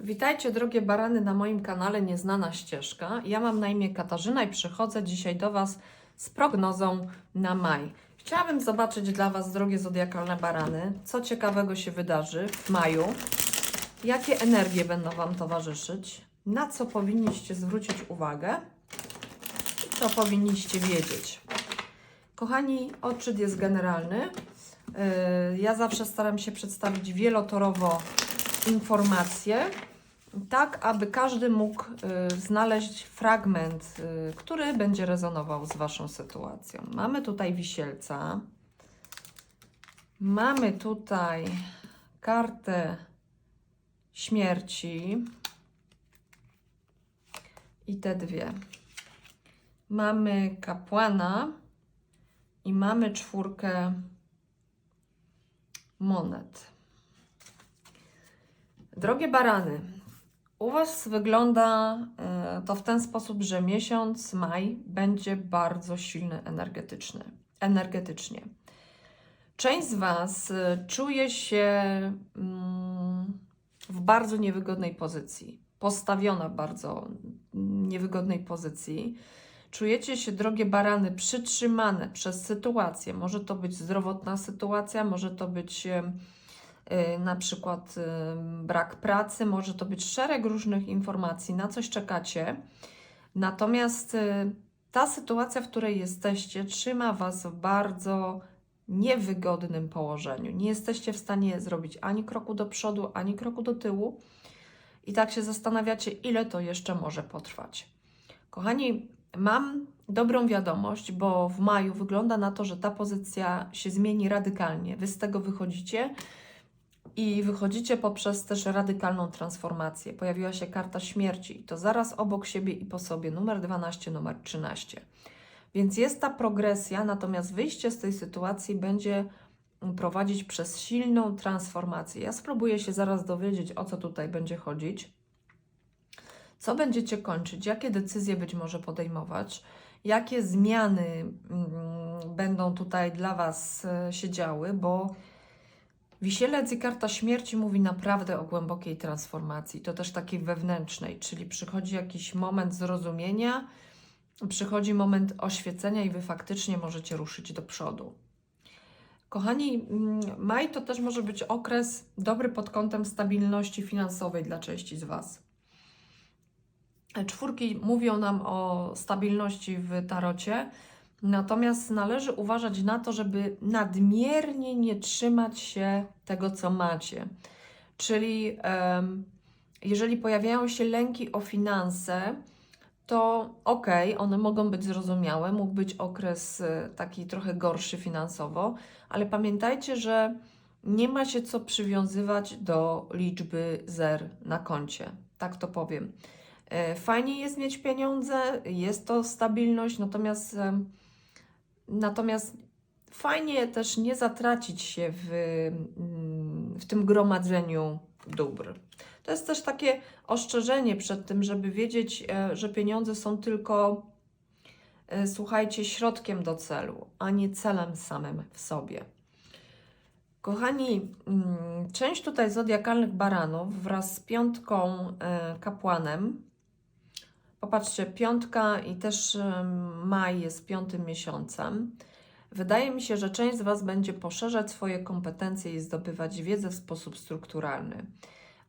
Witajcie drogie barany na moim kanale Nieznana Ścieżka. Ja mam na imię Katarzyna i przychodzę dzisiaj do Was z prognozą na maj. Chciałabym zobaczyć dla Was, drogie zodiakalne barany, co ciekawego się wydarzy w maju, jakie energie będą Wam towarzyszyć, na co powinniście zwrócić uwagę i co powinniście wiedzieć. Kochani, odczyt jest generalny. Yy, Ja zawsze staram się przedstawić wielotorowo informacje, tak aby każdy mógł y, znaleźć fragment, y, który będzie rezonował z Waszą sytuacją. Mamy tutaj wisielca, mamy tutaj kartę śmierci i te dwie. Mamy kapłana i mamy czwórkę monet. Drogie barany, u Was wygląda e, to w ten sposób, że miesiąc maj będzie bardzo silny energetyczny, energetycznie. Część z Was e, czuje się mm, w bardzo niewygodnej pozycji, postawiona w bardzo niewygodnej pozycji. Czujecie się, drogie barany, przytrzymane przez sytuację. Może to być zdrowotna sytuacja, może to być na przykład y, brak pracy, może to być szereg różnych informacji, na coś czekacie. Natomiast y, ta sytuacja, w której jesteście, trzyma Was w bardzo niewygodnym położeniu. Nie jesteście w stanie zrobić ani kroku do przodu, ani kroku do tyłu. I tak się zastanawiacie, ile to jeszcze może potrwać. Kochani, mam dobrą wiadomość, bo w maju wygląda na to, że ta pozycja się zmieni radykalnie. Wy z tego wychodzicie i wychodzicie poprzez też radykalną transformację. Pojawiła się karta śmierci i to zaraz obok siebie i po sobie numer 12, numer 13. Więc jest ta progresja, natomiast wyjście z tej sytuacji będzie prowadzić przez silną transformację. Ja spróbuję się zaraz dowiedzieć, o co tutaj będzie chodzić. Co będziecie kończyć? Jakie decyzje być może podejmować? Jakie zmiany mm, będą tutaj dla Was e, się działy? Bo Wisielec i karta śmierci mówi naprawdę o głębokiej transformacji, to też takiej wewnętrznej, czyli przychodzi jakiś moment zrozumienia, przychodzi moment oświecenia i Wy faktycznie możecie ruszyć do przodu. Kochani, mm, maj to też może być okres dobry pod kątem stabilności finansowej dla części z Was. Czwórki mówią nam o stabilności w tarocie, natomiast należy uważać na to, żeby nadmiernie nie trzymać się tego, co macie. Czyli em, jeżeli pojawiają się lęki o finanse, to okej, one mogą być zrozumiałe, mógł być okres e, taki trochę gorszy finansowo, ale pamiętajcie, że nie ma się co przywiązywać do liczby zer na koncie. Tak to powiem. E, Fajnie jest mieć pieniądze, jest to stabilność, natomiast, natomiast fajnie też nie zatracić się w, w tym gromadzeniu dóbr. To jest też takie ostrzeżenie przed tym, żeby wiedzieć, e, że pieniądze są tylko, e, słuchajcie, środkiem do celu, a nie celem samym w sobie. Kochani, mm, część tutaj zodiakalnych baranów wraz z piątką e, kapłanem. Popatrzcie, piątka i też em, maj jest piątym miesiącem. Wydaje mi się, że część z Was będzie poszerzać swoje kompetencje i zdobywać wiedzę w sposób strukturalny.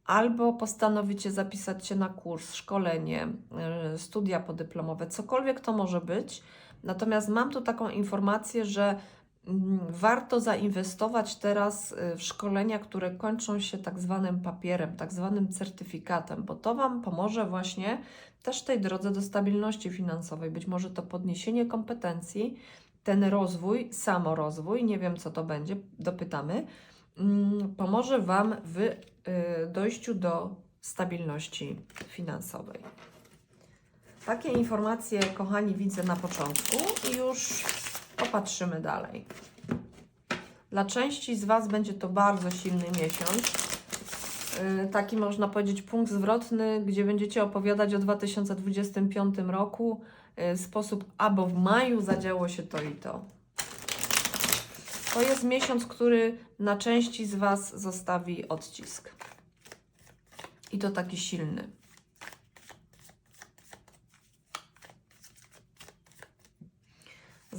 Albo postanowicie zapisać się na kurs, szkolenie, y, studia podyplomowe, cokolwiek to może być. Natomiast mam tu taką informację, że warto zainwestować teraz y, w szkolenia, które kończą się tak zwanym papierem, tak zwanym certyfikatem, bo to Wam pomoże właśnie też w tej drodze do stabilności finansowej. Być może to podniesienie kompetencji, ten rozwój, samorozwój, nie wiem co to będzie, dopytamy, mm, pomoże Wam w y, dojściu do stabilności finansowej. Takie informacje, kochani, widzę na początku i już popatrzymy dalej. Dla części z Was będzie to bardzo silny miesiąc. Y, Taki można powiedzieć punkt zwrotny, gdzie będziecie opowiadać o 2025 roku. y, Sposób, albo w maju zadziało się to i to. To jest miesiąc, który na części z Was zostawi odcisk. I to taki silny.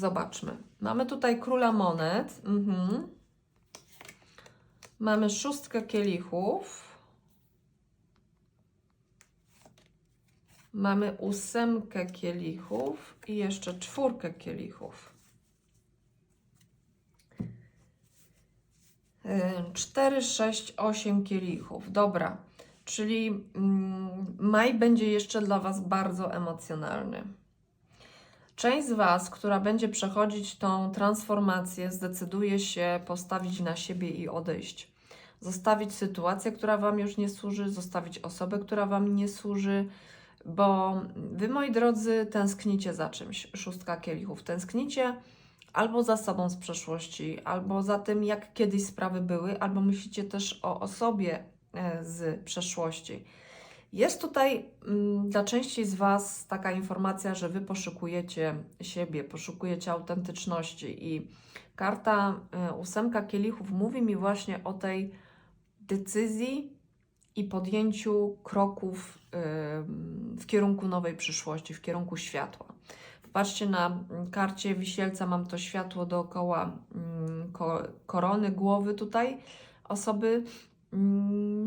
Zobaczmy. Mamy tutaj króla monet. Mhm. Mamy szóstkę kielichów. Mamy ósemkę kielichów i jeszcze czwórkę kielichów. Cztery, sześć, osiem kielichów. Dobra, czyli mm, maj będzie jeszcze dla Was bardzo emocjonalny. Część z Was, która będzie przechodzić tą transformację, zdecyduje się postawić na siebie i odejść. Zostawić sytuację, która Wam już nie służy, zostawić osobę, która Wam nie służy, bo Wy, moi drodzy, tęsknicie za czymś. Szóstka kielichów. Tęsknicie albo za sobą z przeszłości, albo za tym, jak kiedyś sprawy były, albo myślicie też o osobie e, z przeszłości. Jest tutaj mm, dla części z Was taka informacja, że Wy poszukujecie siebie, poszukujecie autentyczności i karta y, ósemka kielichów mówi mi właśnie o tej decyzji i podjęciu kroków y, w kierunku nowej przyszłości, w kierunku światła. Patrzcie na mm, karcie wisielca, mam to światło dookoła mm, ko korony głowy tutaj osoby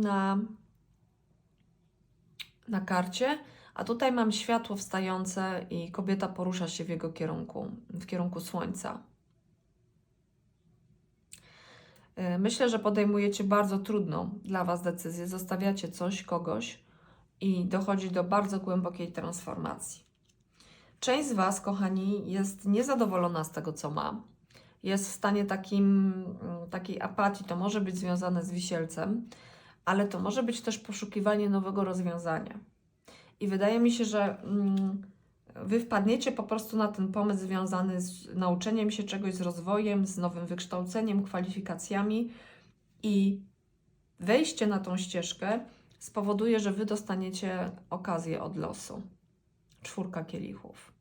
na na karcie, a tutaj mam światło wstające i kobieta porusza się w jego kierunku, w kierunku słońca. Y, Myślę, że podejmujecie bardzo trudną dla Was decyzję, zostawiacie coś, kogoś i dochodzi do bardzo głębokiej transformacji. Część z Was, kochani, jest niezadowolona z tego, co ma. Jest w stanie takim, takiej apatii. To może być związane z wisielcem, ale to może być też poszukiwanie nowego rozwiązania. I wydaje mi się, że mm, Wy wpadniecie po prostu na ten pomysł związany z nauczeniem się czegoś, z rozwojem, z nowym wykształceniem, kwalifikacjami i wejście na tą ścieżkę spowoduje, że Wy dostaniecie okazję od losu. Czwórka kielichów.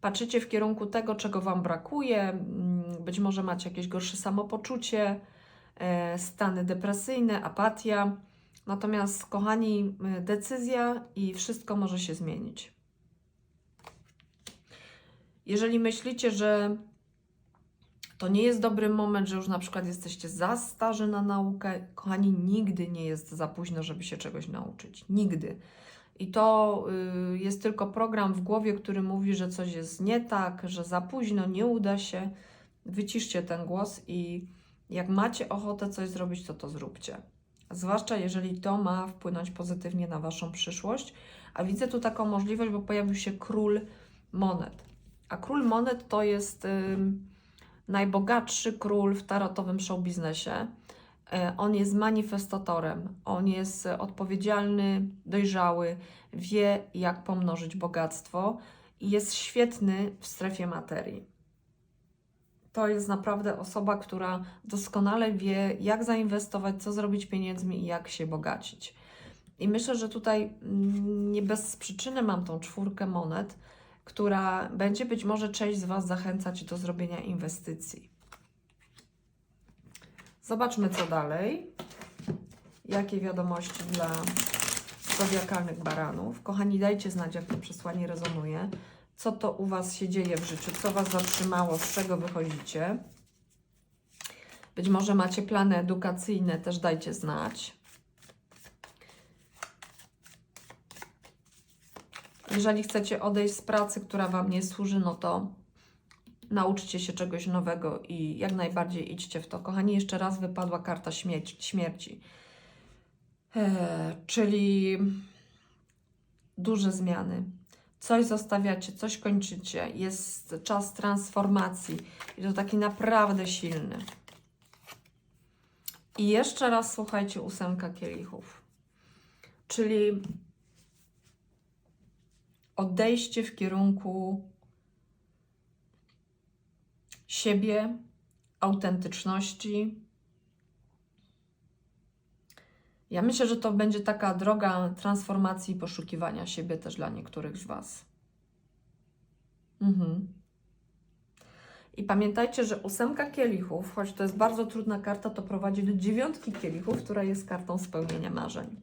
Patrzycie w kierunku tego, czego Wam brakuje, mm, być może macie jakieś gorsze samopoczucie, stany depresyjne, apatia. Natomiast, kochani, y, decyzja i wszystko może się zmienić. Jeżeli myślicie, że to nie jest dobry moment, że już na przykład jesteście za starzy na naukę, kochani, nigdy nie jest za późno, żeby się czegoś nauczyć. Nigdy. I to y, jest tylko program w głowie, który mówi, że coś jest nie tak, że za późno, nie uda się. Wyciszcie ten głos i jak macie ochotę coś zrobić, to to zróbcie. Zwłaszcza jeżeli to ma wpłynąć pozytywnie na Waszą przyszłość. A widzę tu taką możliwość, bo pojawił się król monet. A król monet to jest ym, najbogatszy król w tarotowym show biznesie. E, On jest manifestatorem, on jest e, odpowiedzialny, dojrzały, wie jak pomnożyć bogactwo i jest świetny w strefie materii. To jest naprawdę osoba, która doskonale wie, jak zainwestować, co zrobić pieniędzmi i jak się bogacić. I myślę, że tutaj mm, nie bez przyczyny mam tą czwórkę monet, która będzie być może część z Was zachęcać do zrobienia inwestycji. Zobaczmy, co dalej. Jakie wiadomości dla zodiakalnych baranów. Kochani, dajcie znać, jak to przesłanie rezonuje. Co to u Was się dzieje w życiu? Co Was zatrzymało? Z czego wychodzicie? Być może macie plany edukacyjne, też dajcie znać. Jeżeli chcecie odejść z pracy, która Wam nie służy, no to nauczcie się czegoś nowego i jak najbardziej idźcie w to. Kochani, jeszcze raz wypadła karta śmierci. Eee, czyli duże zmiany. Coś zostawiacie, coś kończycie. Jest czas transformacji i to taki naprawdę silny. I jeszcze raz słuchajcie ósemka kielichów. Czyli odejście w kierunku siebie, autentyczności. Ja myślę, że to będzie taka droga transformacji i poszukiwania siebie też dla niektórych z Was. Mhm. I pamiętajcie, że ósemka kielichów, choć to jest bardzo trudna karta, to prowadzi do dziewiątki kielichów, która jest kartą spełnienia marzeń.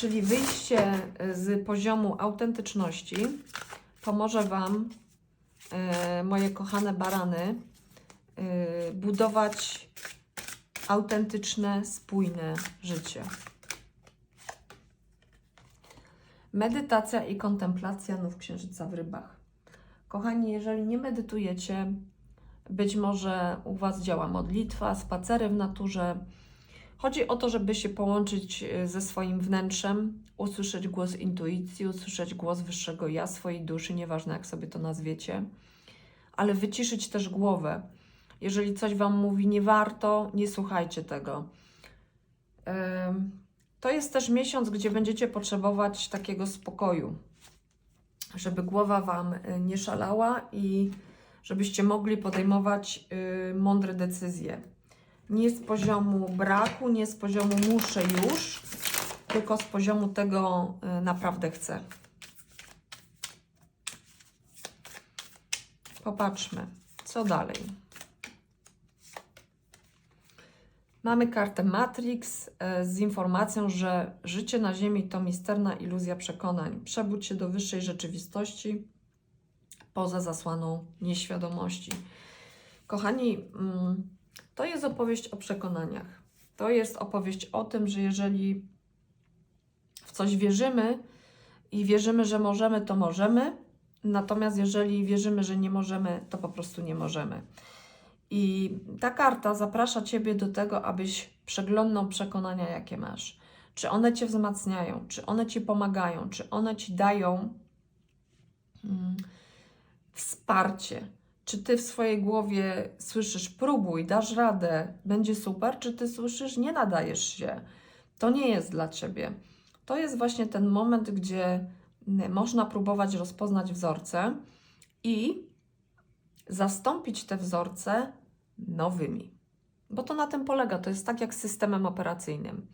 czyli wyjście z poziomu autentyczności pomoże Wam, e, moje kochane barany, e, budować autentyczne, spójne życie. Medytacja i kontemplacja nów księżyca w rybach. Kochani, jeżeli nie medytujecie, być może u Was działa modlitwa, spacery w naturze. Chodzi o to, żeby się połączyć e, ze swoim wnętrzem, usłyszeć głos intuicji, usłyszeć głos wyższego ja, swojej duszy, nieważne jak sobie to nazwiecie, ale wyciszyć też głowę. Jeżeli coś Wam mówi nie warto, nie słuchajcie tego. To jest też miesiąc, gdzie będziecie potrzebować takiego spokoju, żeby głowa Wam y, nie szalała i żebyście mogli podejmować y, mądre decyzje. Nie z poziomu braku, nie z poziomu muszę już, tylko z poziomu tego y, naprawdę chcę. Popatrzmy, co dalej. Mamy kartę Matrix e, z informacją, że życie na Ziemi to misterna iluzja przekonań. Przebudź się do wyższej rzeczywistości poza zasłaną nieświadomości. Kochani, mm, to jest opowieść o przekonaniach. To jest opowieść o tym, że jeżeli w coś wierzymy i wierzymy, że możemy, to możemy. Natomiast jeżeli wierzymy, że nie możemy, to po prostu nie możemy. I ta karta zaprasza Ciebie do tego, abyś przeglądnął przekonania, jakie masz. Czy one Cię wzmacniają, czy one Ci pomagają, czy one Ci dają mm, wsparcie. Czy Ty w swojej głowie słyszysz, próbuj, dasz radę, będzie super, czy Ty słyszysz, nie nadajesz się, to nie jest dla Ciebie. To jest właśnie ten moment, gdzie można próbować rozpoznać wzorce i zastąpić te wzorce nowymi. Bo to na tym polega. To jest tak jak z systemem operacyjnym.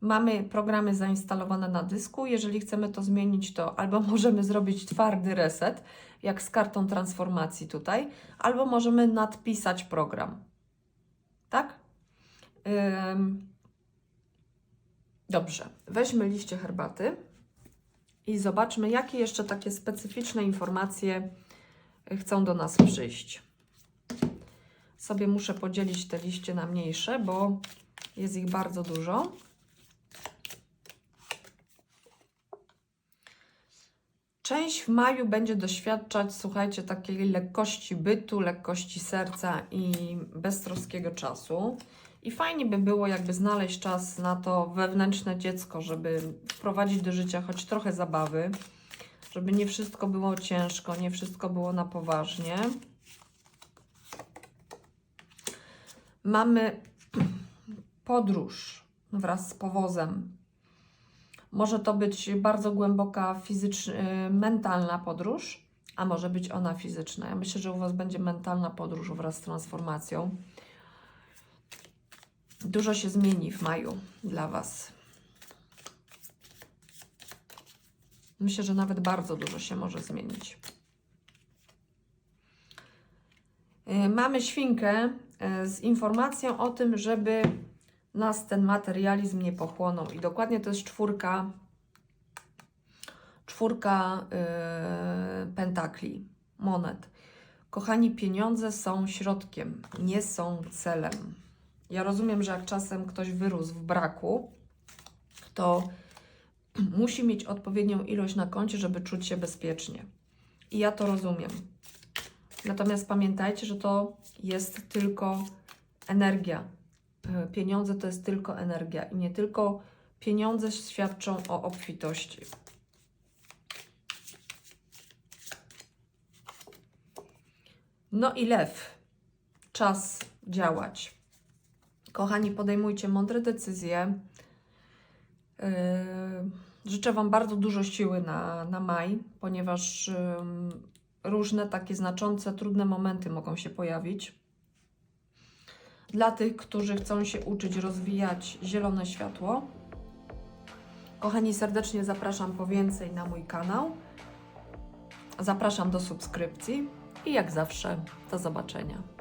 Mamy programy zainstalowane na dysku. Jeżeli chcemy to zmienić, to albo możemy zrobić twardy reset, jak z kartą transformacji tutaj, albo możemy nadpisać program. Tak? Ym... Dobrze. Weźmy liście herbaty i zobaczmy, jakie jeszcze takie specyficzne informacje chcą do nas przyjść. Sobie muszę podzielić te liście na mniejsze, bo jest ich bardzo dużo. Część w maju będzie doświadczać, słuchajcie, takiej lekkości bytu, lekkości serca i beztroskiego czasu. I fajnie by było, jakby znaleźć czas na to wewnętrzne dziecko, żeby wprowadzić do życia choć trochę zabawy, żeby nie wszystko było ciężko, nie wszystko było na poważnie. Mamy podróż wraz z powozem. Może to być bardzo głęboka fizyczna, mentalna podróż, a może być ona fizyczna. Ja myślę, że u Was będzie mentalna podróż wraz z transformacją. Dużo się zmieni w maju dla Was. Myślę, że nawet bardzo dużo się może zmienić. Yy, Mamy świnkę yy, z informacją o tym, żeby nas ten materializm nie pochłonął. I dokładnie to jest czwórka, czwórka yy, pentakli, monet. Kochani, pieniądze są środkiem, nie są celem. Ja rozumiem, że jak czasem ktoś wyrósł w braku, to musi mieć odpowiednią ilość na koncie, żeby czuć się bezpiecznie. I ja to rozumiem. Natomiast pamiętajcie, że to jest tylko energia. Pieniądze to jest tylko energia i nie tylko pieniądze świadczą o obfitości. No i lew. Czas działać. Kochani, podejmujcie mądre decyzje. Yy, Życzę Wam bardzo dużo siły na, na maj, ponieważ różne takie znaczące, trudne momenty mogą się pojawić. Dla tych, którzy chcą się uczyć rozwijać zielone światło, kochani, serdecznie zapraszam po więcej na mój kanał. Zapraszam do subskrypcji i jak zawsze do zobaczenia.